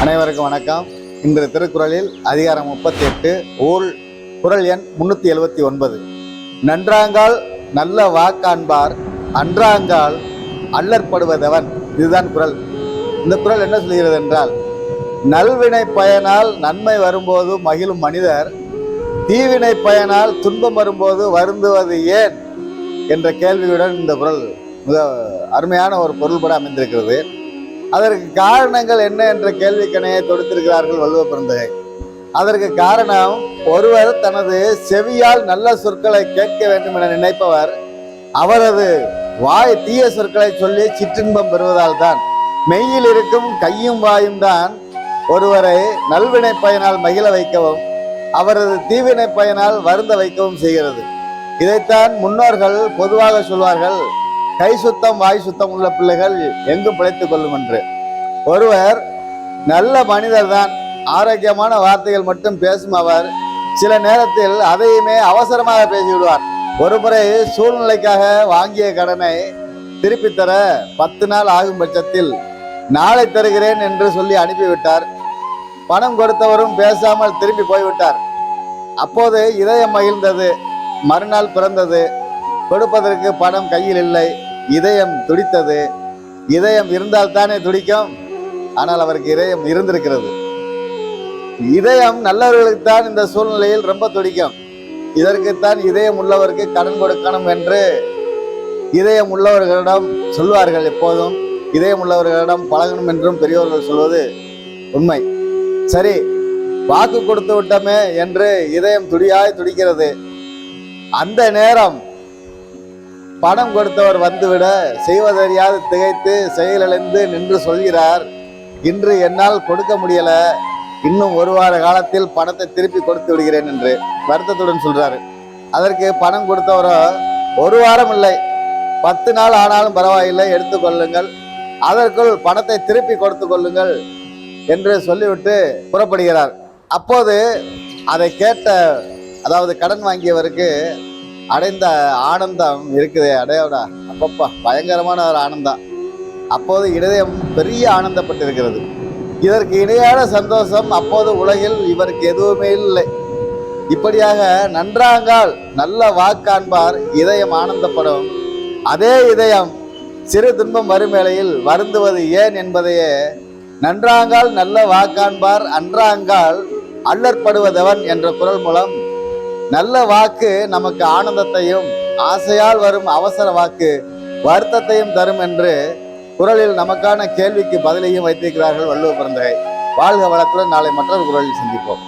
அனைவருக்கும் வணக்கம். இன்று திருக்குறளில் அதிகாரம் முப்பத்தி எட்டு ஊர் குரல் எண் முன்னூத்தி எழுபத்தி ஒன்பது. நன்றாங்கால் நல்ல வாக்காண்பார் அன்றாங்கால் அல்லற்படுவதவன். இதுதான் குரல். இந்த குறள் என்ன சொல்கிறது என்றால் நல்வினை பயனால் நன்மை வரும்போது மகிழும் மனிதர் தீவினை பயனால் துன்பம் வரும்போது வருந்துவது ஏன்? என்ற கேள்வியுடன் இந்த குரல் மிக அருமையான ஒரு பொருள்பட அமைந்திருக்கிறது. அதற்கு காரணங்கள் என்ன என்ற கேள்விக்கணையை தொடுத்திருக்கிறார்கள் வள்ளுவ பிறந்தகை அதற்கு காரணம் ஒருவர் தனது செவியால் நல்ல சொற்களை கேட்க வேண்டும் என நினைப்பவர் அவரது வாய் தீய சொற்களை சொல்லி சிற்றின்பம் பெறுவதால் தான் மெய்யில் இருக்கும் கையும் வாயும் தான் ஒருவரை நல்வினை பயனால் மகிழ வைக்கவும் அவரது தீவினை பயனால் வருந்த வைக்கவும் செய்கிறது. இதைத்தான் முன்னோர்கள் பொதுவாக சொல்வார்கள் கை சுத்தம் வாய் சுத்தம் உள்ள பிள்ளைகள் எங்கும் பிழைத்துக் கொள்ளும் என்று. ஒருவர் நல்ல மனிதர் தான் ஆரோக்கியமான வார்த்தைகள் மட்டும் பேசும் அவர். சில நேரத்தில் அதையுமே அவசரமாக பேசிவிடுவார். ஒரு முறை சூழ்நிலைக்காக வாங்கிய கடனை திருப்பி தர பத்து நாள் ஆகும் பட்சத்தில் நாளை தருகிறேன் என்று சொல்லி அனுப்பிவிட்டார். பணம் கொடுத்தவரும் பேசாமல் திரும்பி போய்விட்டார். அப்போது இதயம் மகிழ்ந்தது. மறுநாள் பிறந்தது. கொடுப்பதற்கு பணம் கையில் இல்லை. இதயம் துடித்தது. இதயம் இருந்தால் தானே துடிக்கும். ஆனால் அவருக்கு இதயம் இருந்திருக்கிறது. இதயம் நல்லவர்களுக்கு தான் இந்த சூழ்நிலையில் ரொம்ப துடிக்கும். இதற்குத்தான் இதயம் உள்ளவருக்கு கடன் கொடுக்கணும் என்று இதயம் உள்ளவர்களிடம் சொல்வார்கள் எப்போதும். இதயம் உள்ளவர்களிடம் பழகணும் என்றும் பெரியவர்கள் சொல்வது உண்மை. சரி வாக்கு கொடுத்து விட்டோமே என்று இதயம் துடியாய் துடிக்கிறது. அந்த நேரம் பணம் கொடுத்தவர் வந்துவிட செய்வதறியாது திகைத்து செயலிழந்து நின்று சொல்கிறார். இன்று என்னால் கொடுக்க முடியல. இன்னும் ஒரு வார காலத்தில் பணத்தை திருப்பி கொடுத்து விடுகிறேன் என்று வருத்தத்துடன் சொல்றாரு. அதற்கு பணம் கொடுத்தவரோ ஒரு வாரம் இல்லை. பத்து நாள் ஆனாலும் பரவாயில்லை எடுத்துக்கொள்ளுங்கள் அதற்குள் பணத்தை திருப்பி கொடுத்து கொள்ளுங்கள் என்று சொல்லிவிட்டு புறப்படுகிறார். அப்போது அதை கேட்ட அதாவது கடன் வாங்கியவருக்கு அடைந்த ஆனந்தம் இருக்குதே அடையோடா அப்பப்பா பயங்கரமான ஒரு ஆனந்தம். அப்போது இதயம் பெரிய ஆனந்தப்பட்டிருக்கிறது. இதற்கு இணையான சந்தோஷம் அப்போது உலகில் இவருக்கு எதுவுமே இல்லை. இப்படியாக நன்றாங்கால் நல்ல வாக்காண்பார் இதயம் ஆனந்தப்படும். அதே இதயம் சிறு துன்பம் வறுமேலையில் வருந்துவது ஏன் என்பதையே நன்றாங்கால் நல்ல வாக்காண்பார் அன்றாங்கால் அல்லற்படுவதவன் என்ற குரல் மூலம் நல்ல வாக்கு நமக்கு ஆனந்தத்தையும் ஆசையால் வரும் அவசர வாக்கு வருத்தத்தையும் தரும் என்று குரலில் நமக்கான கேள்விக்கு பதிலையும் வைத்திருக்கிறார்கள் வள்ளுவ பிறந்தகை. வாழ்க வளத்துடன் நாளை மற்றொரு குரலில் சந்திப்போம்.